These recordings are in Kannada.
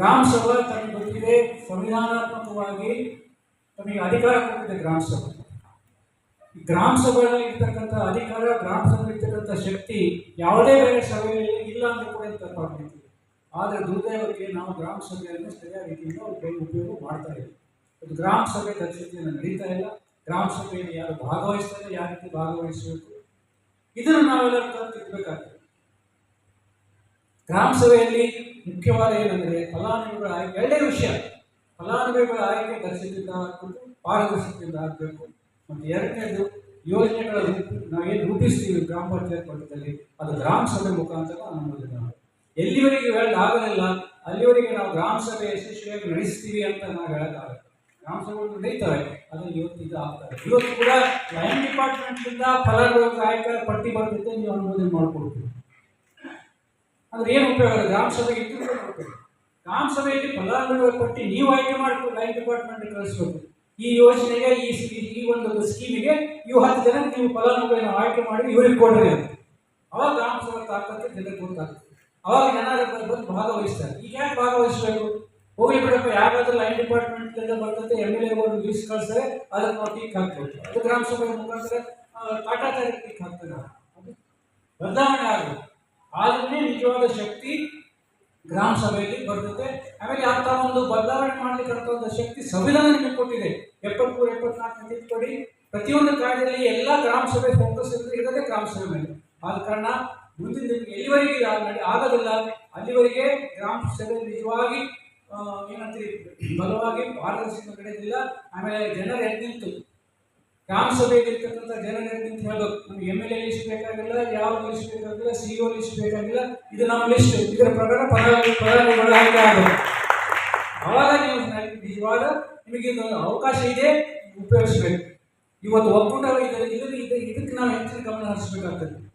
ಗ್ರಾಮ ಸಭೆ ತನಗೆ ಗೊತ್ತಿದೆ ಸಂವಿಧಾನಾತ್ಮಕವಾಗಿ ತಮಗೆ ಅಧಿಕಾರ ಕೊಟ್ಟಿದೆ ಗ್ರಾಮ ಸಭೆ. ಗ್ರಾಮ ಸಭೆಯಲ್ಲಿ ಇರ್ತಕ್ಕಂಥ ಅಧಿಕಾರ, ಗ್ರಾಮ ಸಭೆ ಇರ್ತಕ್ಕಂಥ ಶಕ್ತಿ ಯಾವುದೇ ಬೇರೆ ಸಭೆಯಲ್ಲಿ ಇಲ್ಲ ಅಂತ ಕೂಡ ತಪ್ಪಾಗ್ತಿತ್ತು ಆದರೆ ದುರ್ದೈವಕ್ಕೆ ನಾವು ಗ್ರಾಮ ಸಭೆಯನ್ನು ಸರಿಯಾದ ರೀತಿಯಿಂದ ಉಪಯೋಗ ಮಾಡ್ತಾ ಇದ್ದೀವಿ ಅದು ಗ್ರಾಮ ಸಭೆ ದಕ್ಷತೆಯನ್ನು ನಡೀತಾ ಇಲ್ಲ. ಗ್ರಾಮ ಸಭೆಯಲ್ಲಿ ಯಾರು ಭಾಗವಹಿಸ್ತಾರೆ, ಯಾವ ರೀತಿ ಭಾಗವಹಿಸಬೇಕು? ಇದನ್ನು ನಾವೆಲ್ಲರೂ ಕಲ್ತಿರ್ಬೇಕಾಗ್ತದೆ ಗ್ರಾಮ ಸಭೆಯಲ್ಲಿ ಮುಖ್ಯವಾದ ಏನಂದರೆ ಫಲಾನುಭವಿಗಳ ಆಯ್ಕೆ, ಎರಡೇ ವಿಷಯ. ಫಲಾನುಭವಿಗಳ ಆಯ್ಕೆ ದರ್ಶನದಿಂದ ಆಗಬೇಕು ಪಾರದರ್ಶಕದಿಂದ ಆಗಬೇಕು. ಮತ್ತು ಎರಡನೇದು ಯೋಜನೆಗಳ ನಾವೇನು ರೂಪಿಸ್ತೀವಿ ಗ್ರಾಮ ಪಂಚಾಯತ್ ಮಟ್ಟದಲ್ಲಿ, ಅದು ಗ್ರಾಮ ಸಭೆ ಮುಖಾಂತರ ಅನುಮೋದನೆ ಎಲ್ಲಿವರೆಗೆ ಇವೆಲ್ಲ ಆಗಲಿಲ್ಲ, ಅಲ್ಲಿವರೆಗೆ ನಾವು ಗ್ರಾಮ ಸಭೆ ಯಶಸ್ವಿಯಾಗಿ ನಡೆಸ್ತೀವಿ ಅಂತ ನಾವು ಹೇಳೋಕ್ಕಾಗಲ್ಲ ಗ್ರಾಮ ಸಭೆಗಳು ನಡೀತವೆ ಅದನ್ನು ಇವತ್ತು ಇದು ಆಗ್ತಾರೆ ಇವತ್ತು ಕೂಡ ಲೈನ್ ಡಿಪಾರ್ಟ್ಮೆಂಟ್ನಿಂದ ಫಲಾನುಭವಿಗಳ ಆಯ್ಕೆ ಪಟ್ಟಿ ಬರ್ತಿದ್ದೆ ನೀವು ಅನುಮೋದನೆ ಮಾಡಿಕೊಡ್ತೀವಿ. ಏನು ಉಪಯೋಗ ಇಲ್ಲ? ಗ್ರಾಮ ಸಭೆಗೆ ಗ್ರಾಮ ಸಭೆಯಲ್ಲಿ ಫಲಾನುಭವಿಗಳ ಪಟ್ಟಿ ನೀವು ಆಯ್ಕೆ ಮಾಡಿಕೊಂಡು ಲೈನ್ ಡಿಪಾರ್ಟ್ಮೆಂಟ್ ಕಳಿಸ್ಬೇಕು. ಈ ಯೋಜನೆಗೆ ಈ ಈ- ಒಂದು ಸ್ಕೀಮಿಗೆ ಇವು ಹತ್ತು ಜನ ನೀವು ಫಲಾನುಭವಿನ ಆಯ್ಕೆ ಮಾಡಿ ಇವರಿಗೆ ಕೊಡ್ರಿ ಅಂತ ಅವಾಗ ಗ್ರಾಮ ಸಭೆ ತಾಕತ್ತೆ ಜನರಿಗೆ ಗೊತ್ತಾಗ್ತದೆ ಅವಾಗ ಜನ ಬಂದು ಭಾಗವಹಿಸ್ತಾರೆ. ಈಗ ಯಾಕೆ ಭಾಗವಹಿಸಬೇಕು? ಹೋಗಿ ಬಿಡಪ್ಪ ಯಾವ್ದಾದ್ರು ಲೈನ್ ಡಿಪಾರ್ಟ್ಮೆಂಟ್ ಬರ್ತದೆ ಎಂ ಎಲ್ ಎ ಒಂದು ಲೀಸ್ಟ್ ಕಳಿಸ್ತಾರೆ ಅದಕ್ಕೆ ನಾವು ಟೀಕ್ ಹಾಕ್ಬೇಕು ಅದು ಗ್ರಾಮ ಸಭೆ ಮುಖಾಂತರ ಆ, ಕಾಟಾಚಾರ ಟೀಕ್ ಹಾಕ್ತಾರೆ. ಬದಲಾವಣೆ ಆಗಬೇಕು ಆದ್ರೆ ನಿಜವಾದ ಶಕ್ತಿ ಗ್ರಾಮ ಸಭೆಯಲ್ಲಿ ಬರ್ತದೆ. ಆಮೇಲೆ ಅಂತ ಒಂದು ಬದಲಾವಣೆ ಮಾಡಲಿಕ್ಕಂಥ ಒಂದು ಶಕ್ತಿ ಸಂವಿಧಾನ ಕೊಟ್ಟಿದೆ. ಎಪ್ಪತ್ಮೂರು, ಎಪ್ಪತ್ನಾಲ್ಕು ತಿದ್ದುಪಡಿ ಪ್ರತಿಯೊಂದು ಕಾರ್ಯದಲ್ಲಿ ಎಲ್ಲ ಗ್ರಾಮ ಸಭೆ ಫೋಕಸ್ ಇರೋದೇ ಗ್ರಾಮ ಸಭೆ ಮೇಲೆ. ಆದ ಕಾರಣ ಮುಂದಿನ ದಿನ ಎಲ್ಲಿವರೆಗೆ ಆಗೋದಿಲ್ಲ. ಅಲ್ಲಿವರೆಗೆ ಗ್ರಾಮ ಸಭೆ ನಿಜವಾಗಿ ಏನಂತ ಬಲವಾಗಿ ಪಾರದರ್ಶಕ ನಡೆಯೋದಿಲ್ಲ ಆಮೇಲೆ ಜನರ ಎದ್ದು ಗ್ರಾಮ ಸಭೆಯಲ್ಲಿರ್ತಕ್ಕಂಥ ಜನರ ಎದ್ದು ನಿಂತು ಹೇಳ್ಬೇಕು. ನಮ್ಗೆ ಎಂ ಎಲ್ ಎ ಲಿಸ್ಟ್ ಬೇಕಾಗಿಲ್ಲ ಯಾವ ಲಿಸ್ಟ್ ಬೇಕಾಗಿಲ್ಲ ಸಿ ಒ ಲಿಸ್ಟ್ ಬೇಕಾಗಿಲ್ಲ, ಇದು ನಮ್ಮ ಲಿಸ್ಟ್ ಇದರ ಪ್ರಕಾರ ಆಯ್ಕೆ ಆಗಬೇಕು ಅವಾಗ ನೀವು ನಿಜವಾದ ನಿಮಗೆ ಇದೊಂದು ಅವಕಾಶ ಇದೆ, ಉಪಯೋಗಿಸ್ಬೇಕು. ಇವತ್ತು ಒಕ್ಕೂಟ ಇದರ ಇದಕ್ಕೆ ಇದು- ಇದಕ್ಕೆ ನಾವು ಹೆಚ್ಚಿನ ಗಮನ ಹರಿಸಬೇಕಾಗ್ತದೆ.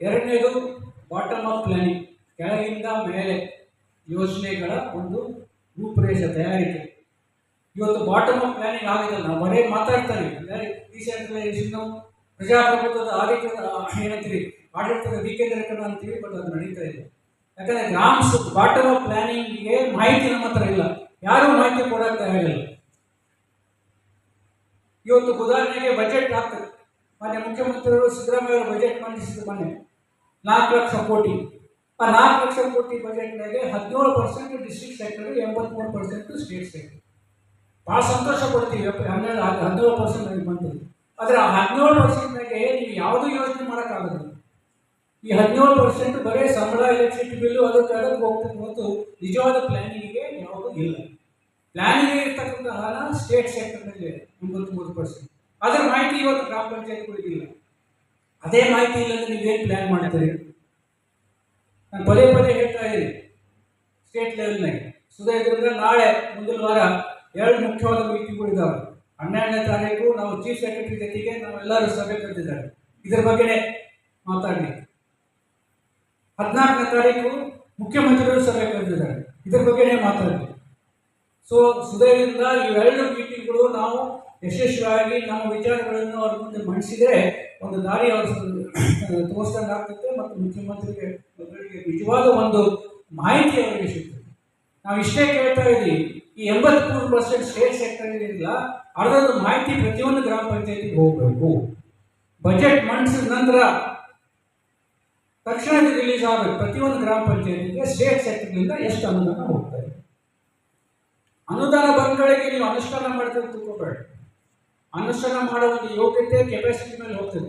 ಎರಡನೇದು ಬಾಟಮ್ ಆಫ್ ಪ್ಲಾನಿಂಗ್ ಕೆಳಗಿಂದ ಮೇಲೆ ಯೋಜನೆಗಳ ಒಂದು ರೂಪುರೇಷ ತಯಾರಿಕೆ. ಇವತ್ತು ಬಾಟಮ್ ಅಪ್ ಪ್ಲಾನಿಂಗ್ ಆಗಿದೆ ನಾವು ಬರೀ ಮಾತಾಡ್ತಾರೆ ಡಿಸೆಂಟ್ರಲೈಸೇಷನ್ ಪ್ರಜಾಪ್ರಭುತ್ವದ ಆಡಳಿತದ ಏನಂತೀವಿ ಆಡಳಿತದ ವಿಕೇಂದ್ರೀಕರಣ ಅಂತೀವಿ ಬಟ್ ಅದು ನಡೀತಾ ಇದೆ ಯಾಕಂದ್ರೆ ಗ್ರಾಮ ಬಾಟಮ್ ಅಪ್ ಪ್ಲಾನಿಂಗ್ಗೆ ಮಾಹಿತಿ ನಮ್ಮ ಹತ್ರ ಇಲ್ಲ. ಯಾರೂ ಮಾಹಿತಿ ಕೊಡಕ್ಕೆ ಹೇಳಿಲ್ಲ ಇವತ್ತು ಉದಾಹರಣೆಗೆ ಬಜೆಟ್ ಆಗ್ತದೆ. ಮೊನ್ನೆ ಮುಖ್ಯಮಂತ್ರಿಗಳು ಸಿದ್ದರಾಮಯ್ಯ ಅವರು ಬಜೆಟ್ ಮಂಡಿಸಿದ ಮೊನ್ನೆ. ನಾಲ್ಕು ಲಕ್ಷ ಕೋಟಿ. ಆ ನಾಲ್ಕು ಲಕ್ಷ ಕೋಟಿ ಬಜೆಟ್ನಾಗೆ ಹದಿನೇಳು ಪರ್ಸೆಂಟ್ ಡಿಸ್ಟ್ರಿಕ್ಟ್ ಸೆಕ್ಟರ್ ಎಂಬತ್ಮೂರು ಪರ್ಸೆಂಟ್ ಸ್ಟೇಟ್ ಸೆಕ್ಟರ್ ಭಾಳ ಸಂತೋಷ ಕೊಡ್ತೀವಿ. ಹನ್ನೆರಡು ಹದ್- ಹದಿನೇಳು ಪರ್ಸೆಂಟ್ ನನಗೆ ಬಂತು. ಆದರೆ ಆ ಹದಿನೇಳು ಪರ್ಸೆಂಟ್ನಾಗೆ ನೀವು ಯಾವುದೂ ಯೋಜನೆ ಮಾಡೋಕ್ಕಾಗಲ್ಲ ಈ ಹದಿನೇಳು ಪರ್ಸೆಂಟ್ ಬರೀ ಸಂಬಳ ಎಲೆಕ್ಟ್ರಿಸಿಟಿ ಬಿಲ್ಲು ಅದಕ್ಕೆ ಅದಕ್ಕೆ ಹೋಗ್ತದೆ ಮತ್ತು ನಿಜವಾದ ಪ್ಲಾನಿಂಗಿಗೆ ಯಾವುದೂ ಇಲ್ಲ. ಪ್ಲಾನಿಂಗ್ ಇರ್ತಕ್ಕಂಥ ಹಣ ಸ್ಟೇಟ್ ಸೆಕ್ಟರ್ನಲ್ಲಿ ಮೂರು ಪರ್ಸೆಂಟ್ ಅದರ ಮಾಹಿತಿ ಇವತ್ತು ಗ್ರಾಮ ಪಂಚಾಯತ್ಗಳಿಗಿಲ್ಲ ಅದೇ ಮಾಹಿತಿ ಇಲ್ಲಂದ್ರೆ ನೀವೇನು ಪ್ಲಾನ್ ಮಾಡ್ತೀರಿ? ನಾನು ಪದೇ ಪದೇ ಹೇಳ್ತಾ ಇದ್ದೀನಿ. ಸ್ಟೇಟ್ ಲೆವೆಲ್ನಾಗೆ ಸುಧಾರಿದ್ರಿಂದ ನಾಳೆ, ಮುಂದಿನ ವಾರ ಎರಡು ಮುಖ್ಯವಾದ ಮೀಟಿಂಗ್ಗಳು ಇದ್ದಾವೆ ಹನ್ನೆರಡನೇ ತಾರೀಕು ನಾವು ಚೀಫ್ ಸೆಕ್ರೆಟರಿ ಜೊತೆಗೆ ನಾವೆಲ್ಲರೂ ಸಭೆ ಕರೆದಿದ್ದಾರೆ. ಇದರ ಬಗ್ಗೆ ಮಾತಾಡಲಿ. ಹದಿನಾಲ್ಕನೇ ತಾರೀಕು ಮುಖ್ಯಮಂತ್ರಿಗಳು ಸಭೆ ಕರೆದಿದ್ದಾರೆ. ಇದರ ಬಗ್ಗೆ ಮಾತಾಡಲಿ. ಸೊ ಸುದಯದಿಂದ ಇವೆರಡು ಮೀಟಿಂಗ್ಗಳು ನಾವು ಯಶಸ್ವಿಯಾಗಿ ನಮ್ಮ ವಿಚಾರಗಳನ್ನು ಅವ್ರ ಮುಂದೆ ಮಂಡಿಸಿದರೆ ಒಂದು ದಾರಿ ಅವರು ತೋರಿಸ್ದಂಗೆ ಆಗ್ತದೆ ಮತ್ತು ಮುಖ್ಯಮಂತ್ರಿಗೆ ನಿಜವಾದ ಒಂದು ಮಾಹಿತಿ ಅವರಿಗೆ ಸಿಗ್ತದೆ. ನಾವು ಇಷ್ಟೇ ಕೇಳ್ತಾ ಇದ್ದೀವಿ. ಈ ಎಂಬತ್ಮೂರು ಪರ್ಸೆಂಟ್ ಸ್ಟೇಟ್ ಸೆಕ್ಟರ್ ಏನಿಲ್ಲ ಅರ್ಧದ ಮಾಹಿತಿ ಪ್ರತಿಯೊಂದು ಗ್ರಾಮ ಪಂಚಾಯತಿಗೆ ಹೋಗಬೇಕು. ಬಜೆಟ್ ಮಂಡಿಸಿದ ನಂತರ ತಕ್ಷಣ ರಿಲೀಸ್ ಆಗಬೇಕು. ಪ್ರತಿಯೊಂದು ಗ್ರಾಮ ಪಂಚಾಯತಿಗೆ ಸ್ಟೇಟ್ ಸೆಕ್ಟರ್ನಿಂದ ಎಷ್ಟು ಅನುದಾನ ಹೋಗ್ತಾ ಇದೆ ಅನುದಾನ ಬಂದಗಳಿಗೆ ನೀವು ಅನುಷ್ಠಾನ ಮಾಡ್ತಾರೆ ತುಂಬಬೇಡ ಅನುಷ್ಠಾನ ಮಾಡೋ ಒಂದು ಯೋಗ್ಯತೆ ಕೆಪಾಸಿಟಿ ಮೇಲೆ ಹೋಗ್ತದೆ.